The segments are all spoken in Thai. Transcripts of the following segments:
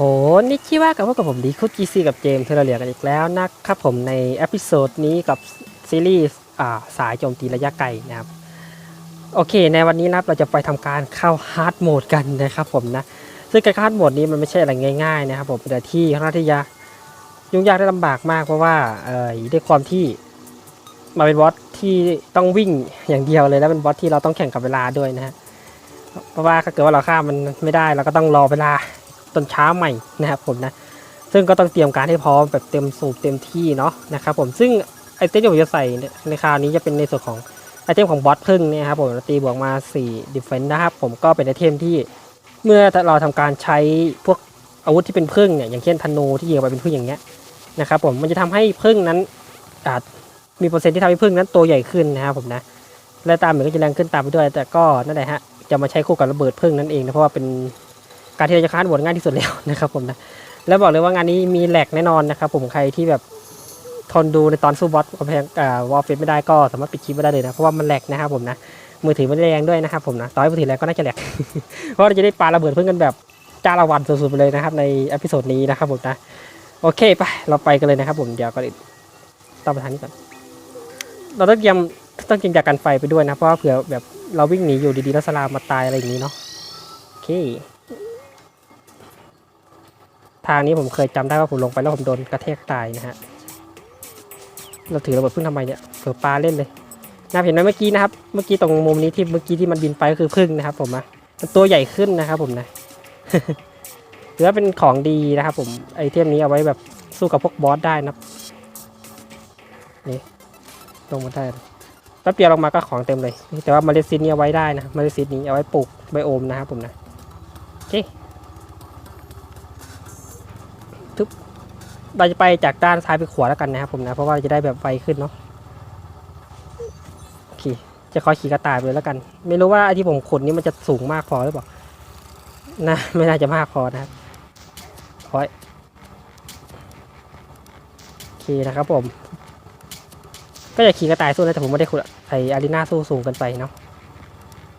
โคนิชิวะกับพวกกับผมดีคุจีซีกับเจมส์เทเลเรียกันอีกแล้วนะครับผมในเอพิโซดนี้กับซีรีส์สายโจมตีระยะไกลนะครับ โอเค ในวันนี้นับเราจะไปทำการเข้าฮาร์ดโหมดกันนะครับผมนะ ซึ่งการฮาร์ดโหมดนี้มันไม่ใช่อะไรง่ายๆนะครับผมแต่ที่ค่อนข้างที่จะยุ่งยากและลำบากมากเพราะว่าด้วยความที่มาเป็นบอสที่ต้องวิ่งอย่างเดียวเลยแล้วเป็นบอสที่เราต้องแข่งกับเวลาด้วยนะฮะเพราะว่าถ้าเกิดว่าเราฆ่ามันไม่ได้เราก็ต้องรอเวลา ตอนเช้าใหม่นะครับผมนะซึ่งก็ต้องเตรียมการให้พร้อมแบบเต็มสูบเต็มที่เนาะนะครับผมซึ่งไอเทมที่ผมจะใส่ในคราวนี้จะเป็นในส่วนของไอเทมของบอสพึ่งเนี่ยครับผมตีบวกมา4 defense นะครับผมก็เป็นไอเทมที่เมื่อเราทำการใช้พวกอาวุธที่เป็นพึ่งเนี่ยอย่างเช่นธนูที่ยิงออกไปเป็นพึ่งอย่างเงี้ยนะครับผมมันจะทำให้พึ่งนั้นอาจมีเปอร์เซ็นต์ที่ทำให้พึ่งนั้นตัวใหญ่ขึ้นนะครับผมนะและตามเหมือนก็จะแรงขึ้นตามไปด้วย แต่ก็นั่นแหละฮะจะมาใช้คู่กับระเบิดพึ่งนั่นเองนะเพราะว่าเป็น การที่เราจะค้านบทง่ายที่สุดแล้วนะครับผมนะแล้วบอกเลยว่างานนี้มีแหลกแน่นอนนะครับผมใครที่แบบทนดูในตอนสู้บอสกำแพงวอลเฟสไม่ได้ก็สามารถปิดคลิปไม่ได้เลยนะเพราะว่ามันแหลกนะครับผมนะมือถือไม่ได้แรงด้วยนะครับผมนะต่อให้มือถือแรงก็น่าจะแหลกเพราะเราจะได้ปาระเบิดเพื่อนกันแบบจ้าละวันสุดๆไปเลยนะครับในอพิโซดนี้นะครับผมนะโอเคไปเราไปกันเลยนะครับผมเดี๋ยวก่อนอื่นต้องไปทางนี้ก่อนเราต้องเตรียมต้องเตรียมจากกันไฟไปด้วยนะเพราะว่าเผื่อแบบเราวิ่งหนีอยู่ดีๆแล้วสลามมาตายอะไรอย่างนี้เนาะโอเค ทางนี้ผมเคยจำได้ว่าผมลงไปแล้วผมโดนกระแทกตายนะฮะ เราถือระเบิดพึ่งทำไมเนี่ยเผื่อปลาเล่นเลยนะเห็นไหมเมื่อกี้นะครับ เมื่อกี้ตรงมุมนี้ที่เมื่อกี้ที่มันบินไปก็คือพึ่งนะครับ ผมนะมันตัวใหญ่ขึ้นนะครับผมนะถือว่าเป็นของดีนะครับ ผมไอเทมนี้เอาไว้แบบสู้กับพวกบอสได้นับนี่ลงมาได้เลยแป๊บเดียวลงมาก็ของเต็มเลย แต่ว่าเมล็ดซีดนี้เอาไว้ได้นะเมล็ดซีดนี้เอาไว้ปลูกไบโอมนะครับผมนะโอเค เราจะไปจากด้านซ้ายไปขวาแล้วกันนะครับผมนะ เพราะว่าจะได้แบบไวขึ้นเนาะโอเคจะคอยขี่กระต่ายไปเลยแล้วกัน ไม่รู้ว่าไอ้ที่ผมขุดนี้มันจะสูงมากพอหรือเปล่านะไม่น่าจะมากพอนะครับคอยโอเคนะครับผม ก็จะขี่กระต่ายสู้นะแต่ผมไม่ได้ขุดไออารีนาสู้สูงกินไปเนาะ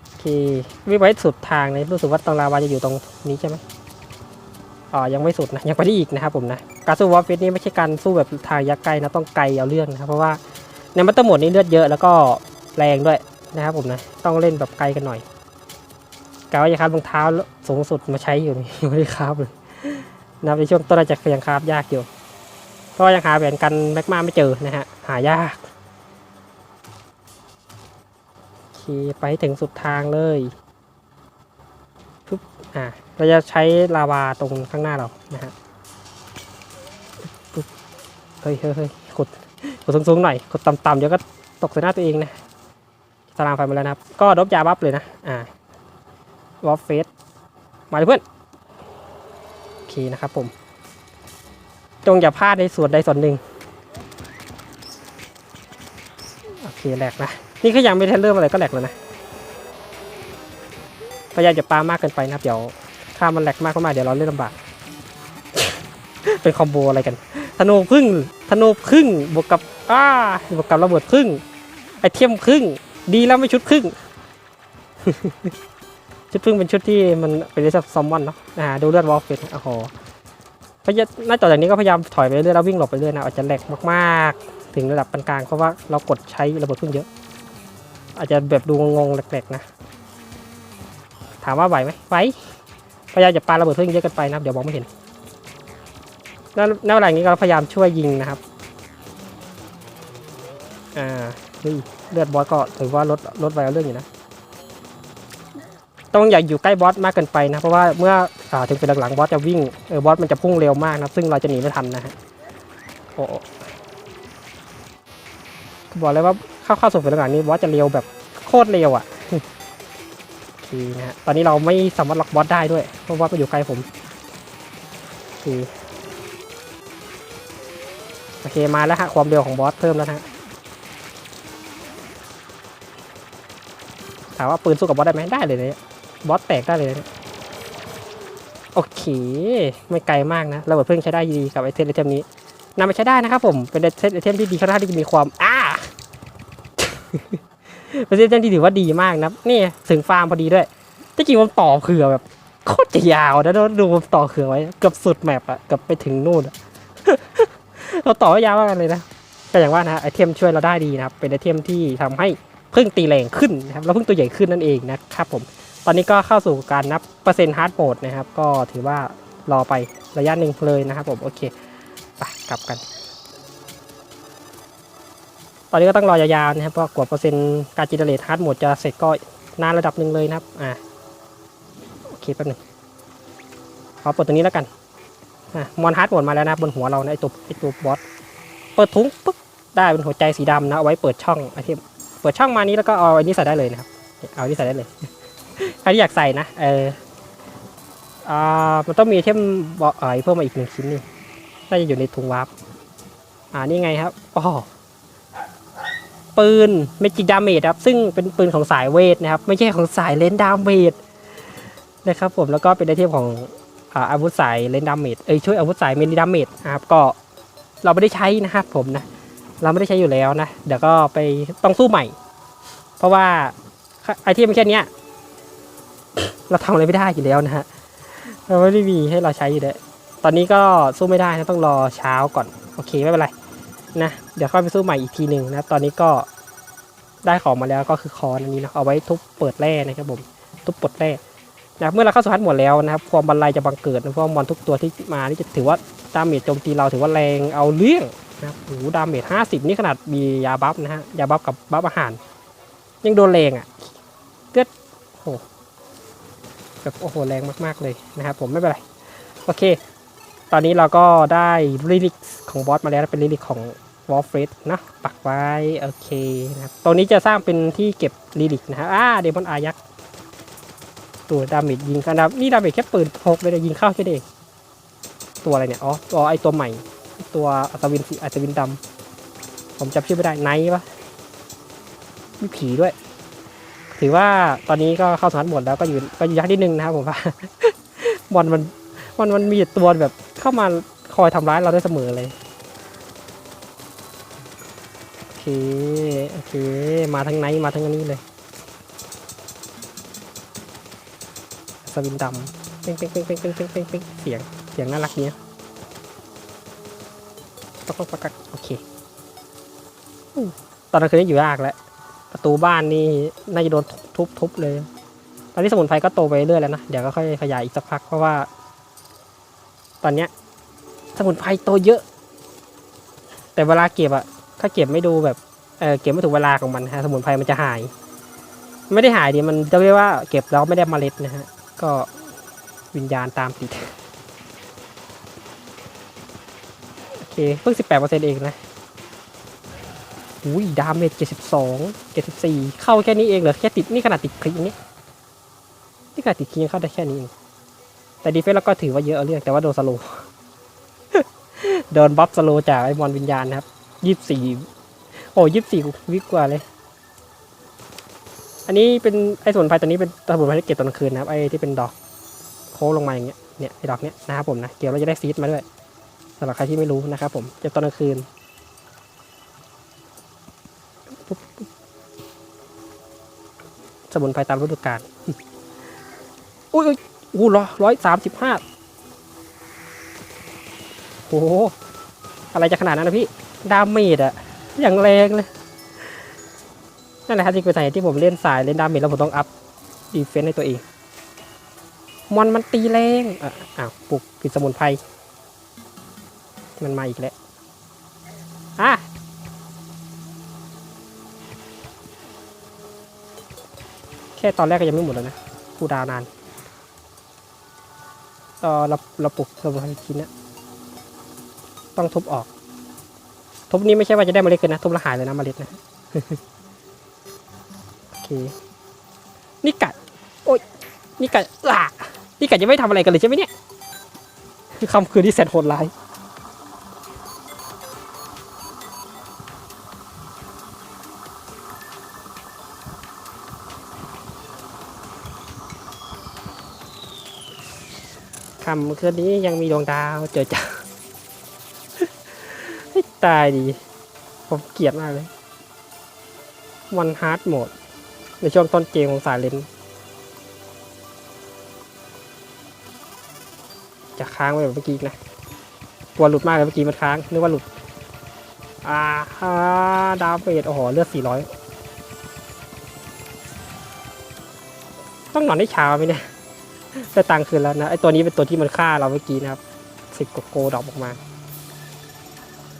โอเควิ่งไปสุดทางเลยรู้สึกว่าตรงลาวาจะอยู่ตรงนี้ใช่ไหม ยังไม่สุดนะยังไปได้อีกนะครับผมนะการสู้วอลเฟสนี่ไม่ใช่การสู้แบบทางยักษ์ไกลนะต้องไกลเอาเรื่องนะครับเพราะว่าในมัตเตอร์โหมดนี้เลือดเยอะแล้วก็แรงด้วยนะครับผมนะต้องเล่นแบบไกลกันหน่อยกะว่าจะคาบรองเท้าสูงสุดมาใช้อยู่นี่ไม่ได้คาบเลยนะในช่วงต้นอาจจะยังคาบยากอยู่เพราะยังหาแหวนกันแม็กมาไม่เจอนะฮะหายากโอเคไปถึงสุดทางเลยปุ๊บอ่า เราจะใช้ลาวาตรงข้างหน้าเรานะฮะเฮ้ยเฮ้ยเฮ้ยกดกดสูงๆหน่อยกดต่ำๆเดี๋ยวก็ตกใส่หน้าตัวเองนะสลามไฟมาแล้วนะครับ ก็ดบยาบัฟเลยนะ อ่าวอฟเฟสมาเลยเพื่อน โอเคนะครับผม จงอย่าพลาดในส่วนใดส่วนหนึ่ง โอเคแหลกนะ นี่ก็ยังไม่ได้เริ่มอะไรก็แหลกแล้วนะ พยายามจะปามากเกินไปนะครับ เดี๋ยว ถ้ามันแหลกมากเข้ามาเดี๋ยวเราเล่นลำบาก เป็นคอมโบอะไรกัน ธนูพึ่ง ธนูพึ่ง บวกกับอ้าบวกกับระเบิดพึ่ง ไอเทมพึ่ง ดีแล้วไม่ชุดพึ่ง ชุดพึ่งเป็นชุดที่มันเป็นเรื่องซอมมอนเนาะอ่าดูเลือดวอลเฟสโอ้โหพยายามหน้าจอจากนี้ก็พยายามถอยไปเรื่อยแล้ววิ่งหลบไปเรื่อยนะอาจจะแหลกมากๆ ถึงระดับปานกลางเพราะว่าเรากดใช้ระเบิดพึ่งเยอะ อาจจะแบบดูงงๆแหลกๆนะ ถามว่าไหวไหมไหว ยายามจะปาระเบิดเพิ่งเยอะเกันไปนะครับเดี๋ยวมองไม่เห็นแล้วในเวลาอย่างนี้ก็พยายามช่วยยิงนะครับ อ่าเฮ้ยเลือดบอสก็ถือว่าลดลดไวเอาเรื่องอยู่นะ ต้องอย่าอยู่ใกล้บอสมากเกินไปนะ เพราะว่าเมื่ออถึงเป็นหลังๆบอสจะวิ่งเออบอสมันจะพุ่งเร็วมากนะซึ่งเราจะหนีไม่ทันนะฮะโอ้บอกเลยว่าเข้าเข้าสู่เป็นหลังนี้บอสจะเร็วแบบโคตรเร็วอะ เคนะฮะ ตอนนี้เราไม่สามารถล็อกบอสได้ด้วย เพราะบอสมันอยู่ใกลผม โอเค โอเค มาแล้วฮะ ความเร็วของบอสเพิ่มแล้วนะฮะถามว่าปืนสู้กับบอสได้ไหมได้เลยเนี่ยบอสแตกได้เลยเนี่ยโอเค ไม่ไกลมากนะระเบิดเพิ่งใช้ได้ดีกับไอเทมไอเทมนี้นำไปใช้ได้นะครับผม เป็นไอเทมไอเทมที่ดีค่อนข้างที่มีความอ้า เป็นไอเทมที่ถือว่าดีมากนะนี่ถึงฟาร์มพอดีด้วยที่จริงผมต่อเผื่อแบบโคตรจะยาวนะแล้วดูผมต่อเขื่อไว้เกือบสุดแมปอะเกือบไปถึงนู่นเราต่อไว้ยาวมากเลยนะก็อย่างว่านะไอเทมช่วยเราได้ดีนะครับ เป็นไอเทมที่ทำให้พึ่งตีแรงขึ้นนะครับแล้วพึ่งตัวใหญ่ขึ้นนั่นเองนะครับผมตอนนี้ก็เข้าสู่การนับเปอร์เซ็นต์ฮาร์ดโหมดนะครับ ก็ถือว่ารอไประยะหนึ่งเลยนะครับผมโอเคไปกลับกัน ตอนนี้ก็ต้องรอยาวๆนะครับ เพราะกว่าเปอร์เซ็นต์การจินเนเรตฮาร์ดโหมดจะเสร็จก็นานระดับหนึ่งเลยนะครับ อ่า โอเคแป๊บนึงขอเปิดตรงนี้แล้วกัน อะมอนฮาร์ดโหมดมาแล้วนะบนหัวเรานะไอตัวไอตัวบอส เปิดถุงปุ๊บได้เป็นหัวใจสีดำนะเอาไว้เปิดช่องไอเทมเปิดช่องมานี้แล้วก็เอาอันนี้ใส่ได้เลยนะครับ เอาอันนี้ใส่ได้เลย ใครที่อยากใส่นะ เอออ่ามันต้องมีเทมบอเอเพิ่มมาอีกหนึ่งชิ้นนี่ น่าจะอยู่ในถุงวาร์ปอ่า นี่ไงครับอ๋อ ปืนเมจิกดาเมจครับซึ่งเป็นปืนของสายเวทนะครับ ไม่ใช่ของสายเลนดาเมจนะครับผมแล้วก็เป็นไอเทมของอาวุธสายเลนดาเมจเอ้ยช่วยอาวุธสายเมลิดาเมจนะครับก็เราไม่ได้ใช้นะครับผมนะเราไม่ได้ใช้อยู่แล้วนะเดี๋ยวก็ไปต้องสู้ใหม่ เพราะว่าไอเทมแค่นี้เราทำอะไรไม่ได้อยู่แล้วนะฮะเราไม่ได้มีให้เราใช้อยู่เลยตอนนี้ก็สู้ไม่ได้นะต้องรอเช้าก่อน โอเคไม่เป็นไร นะเดี๋ยวค่อยไปสู้ใหม่อีกทีหนึ่งนะตอนนี้ก็ได้ของมาแล้วก็คือคอนอันนี้นะเอาไว้ทุบเปิดแร่นะครับผมทุบปลดแร่นะเมื่อเราเข้าสู่ฮัทหมดแล้วนะครับความบันไลจะบังเกิดเพราะมอนทุกตัวที่มานี่จะถือว่าดาเมจโจมตีเราถือว่าแรงเอาเรื่องนะครับโอ้โหดาเมจห้าสิบนี่ขนาดมียาบัฟนะฮะยาบัฟกับบัฟอาหาร ยังโดนแรงอะเลือดโอ้โหแบบโอ้โหแรงมากๆเลยนะครับผมไม่เป็นไรโอเค ตอนนี้เราก็ได้ลิลิกของบอสมาแล้วเป็นลิลิกของวอลฟริดนะปักไว้โอเคนะครับตรงนี้จะสร้างเป็นที่เก็บลิลิกนะฮะอ่าเดมอนอายักษ์ตัวดาเมจยิงกันนะนี่ดาเมจแค่ปืนพกเลยนะยิงเข้าแค่เองตัวอะไรเนี่ยอ๋อตัวไอตัวใหม่ ตัวอัศวินสีอัศวินดำผมจำชื่อไม่ได้ไนท์ปะมีผีด้วย ถือว่าตอนนี้ก็เข้าสารหมดแล้วก็อยู่ก็อยู่ยากนิดนึงนะครับผมว่าบอลมัน มันมันมีตัวแบบเข้ามาคอยทำร้ายเราได้เสมอเลย โอเค โอเค มาทั้งไหนมาทั้งนี้เลยสวินดำเป้งเป้งเป้งเป้งเป้งเป้งเป้งเป้งเสียง เสียงน่ารักเนี้ยปักปักปักปักโอเค ตอนนั้นคืนนี้อยู่ยากแล้ว ประตูบ้านนี่น่าจะโดนทุบทุบเลย ตอนนี้สมุนไพรก็โตไปเรื่อยแล้วนะ เดี๋ยวก็ค่อยขยายอีกสักพักเพราะว่า ตอนเนี้ยสมุนไพรโตเยอะ แต่เวลาเก็บอะถ้าเก็บไม่ดูแบบเออเก็บไม่ถูกเวลาของมันฮะสมุนไพรมันจะหาย ไม่ได้หายดิมันจะเรียกว่าเก็บแล้วไม่ได้เมล็ดนะฮะก็วิญญาณตามติดโอเคเพิ่งสิบแปดเปอร์เซ็นต์เองนะอุ้ยดาเมจเจ็ดสิบสองเจ็ดสิบสี่เข้าแค่นี้เองเหรอแค่ติดนี่ขนาดติดคลิกนี่นี่ขนาดติดคลิกยังเข้าได้แค่นี้เอง แต่ดีเฟนส์เราก็ถือว่าเยอะเอาเรื่องแต่ว่าโดนสโลโดนบัฟสโลจากไอ้มอนวิญญาณนะครับยี่สิบสี่โอ้ยี่สิบสี่วิกว่าเลย อันนี้เป็นไอ้สมุนไพรตัวนี้เป็นสมุนไพรที่เก็บตอนกลางคืนนะครับไอ้ที่เป็นดอกโค้งลงมาอย่างเงี้ยเนี่ยไอ้ดอกเนี้ยนะครับผมนะเกี่ยวเราจะได้ซีดมาด้วยสำหรับใครที่ไม่รู้นะครับผมเก็บตอนกลางคืนปุ๊บปุ๊บสมุนไพรตามฤดูกาลอุ้ย อุ้ยอู้ร้อยร้อยสามสิบห้าโอ้โห อะไรจะขนาดนั้นนะพี่ ดาเมจอะอย่างแรงเลย นั่นแหละครับที่เป็นสาเหตุที่ผมเล่นสายเล่นดาเมจแล้วผมต้องอัพดีเฟนต์ในตัวเอง มอนมันตีแรงอะอ้าวปลุกผิดสมุนไพร มันมาอีกแล้ว อะแค่ตอนแรกก็ยังไม่หมดแล้วนะคูดาวนาน เออราเราปลูกสมุนไพรชิ้นเนี้ยต้องทุบออก ทุบนี้ไม่ใช่ว่าจะได้เมล็ดกันนะทุบและหายเลยนะเมล็ดนะโอเคนี่กัดโอ๊ยนี่กัดล่ะนี่กัดยังไม่ทำอะไรกันเลยใช่ไหมเนี่ยคือคำคืนที่แสนโหดร้าย คำคืนนี้ยังมีดวงดาวเจอจ้าตายดี ผมเกลียดมากเลยวันฮาร์ดโหมด ในช่วงต้นเกมของสายเลนจะค้างไว้แบบเมื่อกี้นะกลัวหลุดมากเลยเมื่อกี้มันค้างนึกว่าหลุด อ่าฮะดาวเมจโอ้โหเลือดสี่ร้อยต้องนอนได้เช้าไหมเนี่ย ได้ตังค์คืนแล้วนะไอตัวนี้เป็นตัวที่มันฆ่าเราเมื่อกี้นะครับสิบกว่าโกดอกออกมา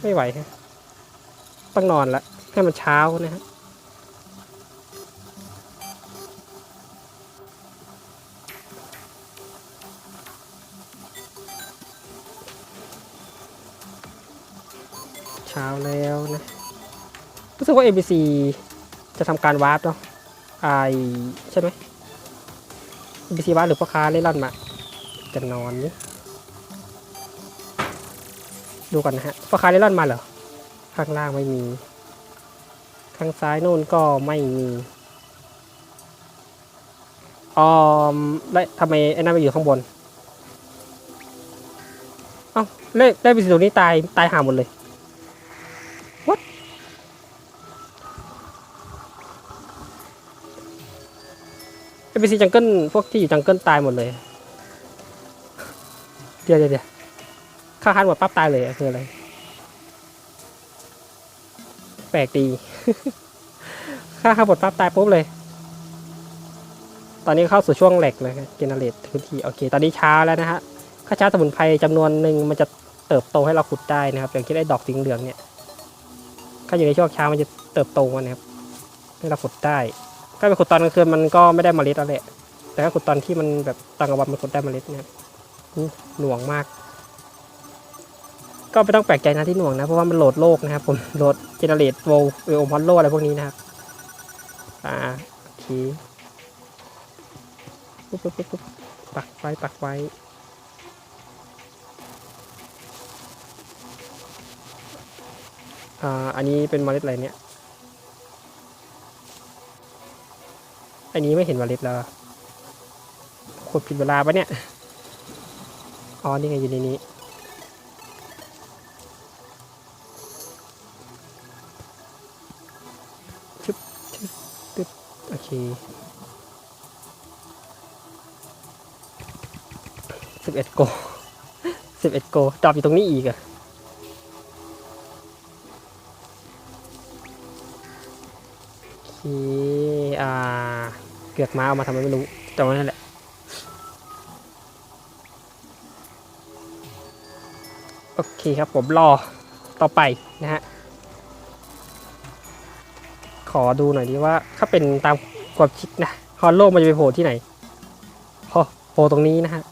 ไม่ไหวฮะต้องนอนละให้มันเช้านะฮะเช้าแล้วนะรู้สึกว่า ABC จะทำการวาร์ปเนาะไอใช่ไหม วาร์ปหรือพ่อค้าเล่ร่อนมา จะนอนนี่ดูก่อนนะฮะพ่อค้าเล่ร่อนมาเหรอ ข้างล่างไม่มี ข้างซ้ายโน่นก็ไม่มีออมแล้ทำไมไอ้นั่นไปอยู่ข้างบน เอ้าเลขได้ไปสิตรงนี้ตายตายหาหมดเลย เอพีซีจังเกิลพวกที่อยู่จังเกิลตายหมดเลย เดี๋ยวเดี๋ยวเดียวข้าฮันหมดปั๊บตายเลยอะคืออะไร แปลกดีค่าข้าวบดปั๊บตายปุ๊บเลย ตอนนี้เข้าสู่ช่วงแหลกเลยเจเนเรตพื้นที่โอเค ตอนนี้เช้าแล้วนะฮะข้าช้าสมุนไพรจำนวนหนึ่งมันจะเติบโตให้เราขุดได้นะครับอย่างที่ได้ดอกสีเหลืองเนี่ยถ้าอยู่ในช่วงเช้ามันจะเติบโตมานะครับให้เราขุดได้ ถ้าไปขุดตอนกลางคืนมันก็ไม่ได้เมล็ดแล้วแต่ถ้าขุดตอนที่มันแบบตอนกลางวันมันขุดได้เมล็ดเนะครับอู้หน่วงมาก ก็ไม่ต้องแปลกใจนะที่หน่วงนะ เพราะว่ามันโหลดโลกนะครับ ผมโหลดเจเนเรตโวลเอโอมอลโลอะไรพวกนี้นะครับ อ่าโอเคปุ๊บปุ๊บปุ๊บปุ๊บปักไว้ปักไว้อ่าอันนี้เป็นเมล็ดอะไรเนี่ย อันนี้ไม่เห็นเมล็ดแล้วขุดผิดเวลาปะเนี่ย อ๋อ นี่ไงอยู่ในนี้โอเคสิบเอ็ดโกสิบเอ็ดโกดรอปอยู่ตรงนี้อีกอะ เกือกม้าเอามาทำไมไม่รู้แต่ว่านั่นแหละโอเคครับผมรอต่อไปนะฮะขอดูหน่อยดีว่าถ้าเป็นตามความคิดนะฮอลโลมันจะไปโผล่ที่ไหนพอโผล่ตรงนี้นะฮะ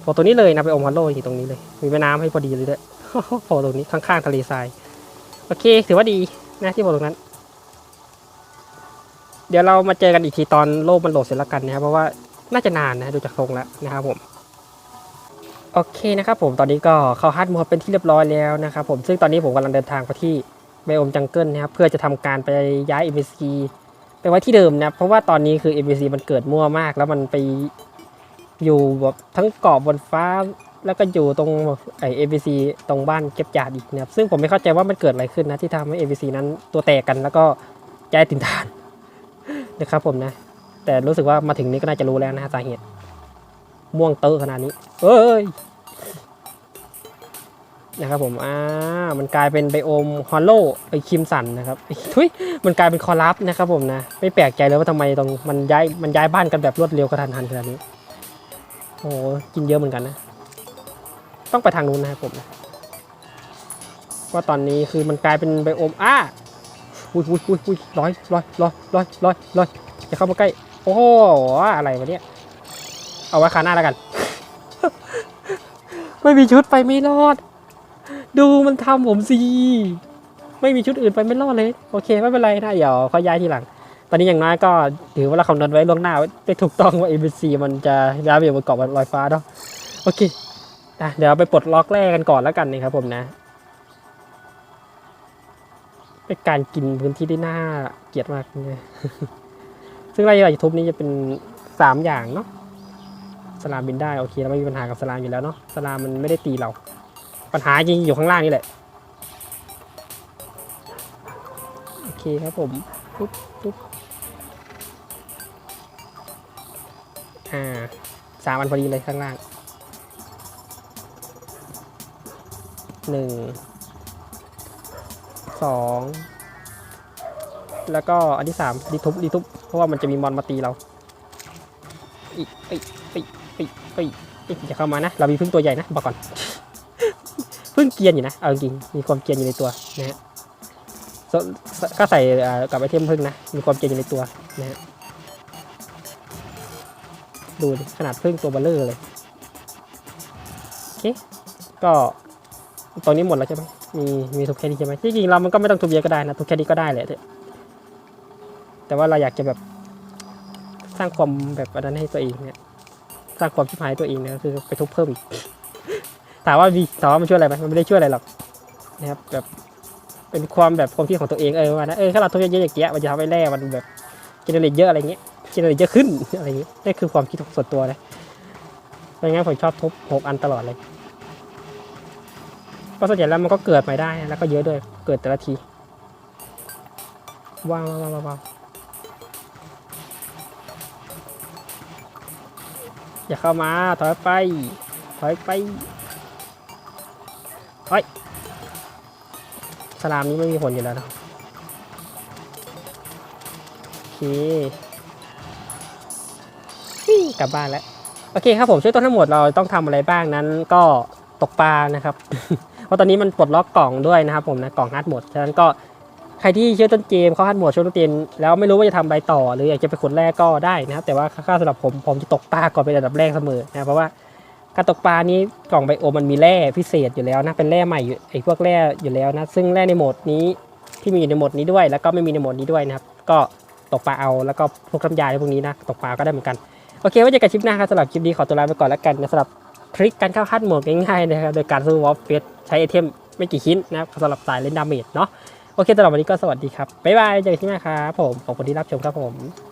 โผล่ตรงนี้เลยนะไปอมฮอลโลอยู่ตรงนี้เลย มีแม่น้ำให้พอดีเลยด้วยโผล่ตรงนี้ข้างๆทะเลทรายโอเค ถือว่าดีนะที่โผล่ตรงนั้น เดี๋ยวเรามาเจอกันอีกทีตอนโลกมันโหลดเสร็จแล้วกันนะครับเพราะว่าน่าจะนานนะดูจากทรงแล้วนะครับผมโอเคนะครับผมตอนนี้ก็เข้าฮัทโหมดเป็นที่เรียบร้อยแล้วนะครับผมซึ่งตอนนี้ผมกำลังเดินทางไปที่ไบโอมจังเกิลนะครับเพื่อจะทำการไปย้าย MVC ไปไว้ที่เดิมนะครับเพราะว่าตอนนี้คือ MVC มันเกิดมั่วมาก แล้วมันไปอยู่แบบทั้งเกาะบนฟ้าแล้วก็อยู่ตรงไอ MVC ตรงบ้านเก็บจาดอีกนะครับซึ่งผมไม่เข้าใจว่ามันเกิดอะไรขึ้นนะที่ทำให้ MVC นั้นตัวแตกกันแล้วก็ย้ายตินฐาน นะครับผมนะ แต่รู้สึกว่ามาถึงนี้ก็น่าจะรู้แล้วนะสาเหตุ ม่วงเตอะขนาดนี้เอ้ยนะครับผม อ่า มันกลายเป็นไบโอมฮอลโลไอคิมสันนะครับทุยมันกลายเป็นคอรัปนะครับผมนะ ไม่แปลกใจเลยว่าทำไมตรงมันย้าย มันย้ายบ้านกันแบบรวดเร็วกระทันหันขนาดนี้ โอ้หกินเยอะเหมือนกันนะ ต้องไปทางนู้นนะครับผมนะว่าตอนนี้คือมันกลายเป็นไบโอมอ้า อุ้ยอุ้ยอุ้ยอุ้ยร้อยร้อยร้อยร้อยร้อยร้อยอย่าเข้ามาใกล้ โอ้โหอะไรวะเนี่ย เอาไว้ขาหน้าแล้วกัน ไม่มีชุดไปไม่รอด ดูมันทำผมสิ ไม่มีชุดอื่นไปไม่รอดเลย โอเค ไม่เป็นไรนะเดี๋ยวเขาย้ายทีหลัง ตอนนี้อย่างน้อยก็ถือว่าเราคำนวณไว้ล่วงหน้าไว้ได้ถูกต้องว่า ABC มันจะย้ายไปอยู่บนเกาะลอยฟ้าเนาะ โอเคอะเดี๋ยวไปปลดล็อกแรกกันก่อนแล้วกันนะครับผมนะ การกินพื้นที่ได้น่าเกลียดมากเลยซึ่งรายละเอีทุบนี้จะเป็นสามอย่างเนาะสลามบินได้โอเคเราไม่มีปัญหากับสลามอยู่แล้วเนาะสลามมันไม่ได้ตีเรา ปัญหาจริงอยู่ข้างล่างนี่แหละโอเคครับผมปุ๊บปุ๊บอ่าสามอันพอดีเลยข้างล่างหนึ่ง สองแล้วก็อันที่สามดีทุบดีทุบเพราะว่ามันจะมีมอนมาตีเราอีกอีกอีกอีกอีกอีกอย่าเข้ามานะ เรามีพึ่งตัวใหญ่นะบอกก่อนพึ่งเกียนอยู่นะ เอาจริงมีความเกียนอยู่ในตัวนะฮะก็ใส่กับไอเทมพึ่งนะ มีความเกียนอยู่ในตัวนะฮะดูขนาดพึ่งตัวเบลเลอร์เลยโอเคก็ ตอนนี้หมดแล้วใช่ไหมมีมีทุกแค่นี้ใช่ไหมจริงเรามันก็ไม่ต้องทุบเยอะก็ได้นะทุบแค่นี้ก็ได้แหละแต่ว่าเราอยากจะแบบสร้างความแบบอันนั้นให้ตัวเองเนี่ยสร้างความชิบหายตัวเองเนี่ยคือไปทุบเพิ่มอีกถามว่าดีถามว่ามันช่วยอะไรไหมมันไม่ได้ช่วยอะไรหรอกนะครับแบบเป็นความแบบความคิดของตัวเองเออว่านะเออถ้าเราทุบเยอะๆอย่างเงี้ยมันจะทำให้แร่มันแบบเจเนเรเยอะอะไรเงี้ยเจเนเรเยอะขึ้นอะไรเงี้ยนี่คือความคิดของส่วนตัวนะไม่งั้นผมชอบทุบหกอันตลอดเลย ก็ส่วนใหญ่แล้วมันก็เกิดใหม่ได้แล้วก็เยอะด้วยเกิดแต่ละทีว้าวว้าวว้าวอย่าเข้ามาถอยไปถอยไปเฮ้ยสลามนี้ไม่มีผลอยู่แล้วนะโอเคกลับบ้านแล้ว โอเคครับผมช่วยต้นทั้งหมดเราต้องทำอะไรบ้างนั้นก็ตกปลานะครับ เพราะตอนนี้มันปลดล็อกกล่องด้วยนะครับผมนะกล่องฮัดหมดฉะนั้นก็ใครที่เชื่อต้นเกมเขาฮัดหมดช่วยต้นเกมแล้วไม่รู้ว่าจะทำอะไรต่อ หรืออยากจะไปขุดแร่ก็ได้นะครับ แต่ว่าค่าสำหรับผมผมจะตกปลาก่อนเป็นระดับแรกเสมอนะเพราะว่าการตกปลานี้กล่องไบโอมันมีแร่พิเศษอยู่แล้วนะเป็นแร่ใหม่อยู่ไอ้พวกแร่อยู่แล้วนะซึ่งแร่ในโหมดนี้ที่มีอยู่ในโหมดนี้ด้วย แล้วก็ไม่มีในโหมดนี้ด้วยนะครับ ก็ตกปลาเอาแล้วก็พวกน้ำยาพวกนี้นะตกปลาก็ได้เหมือนกันโอเคไว้เจอกันคลิปหน้าครับสำหรับคลิปนี้ขอตัวลาไปก่อนแล้วกันนะสำหรับ ทริคการเข้าคัดหมวดง่ายๆนะครับโดยการซื้อวอลเฟสใช้ไอเทมไม่กี่ชิ้นนะครับสำหรับสายเล่นดาเมจเนาะโอเคสำหรับวันนี้ก็สวัสดีครับบ๊ายบายเจอกันที่หน้าครับผมขอบคุณที่รับชมครับผม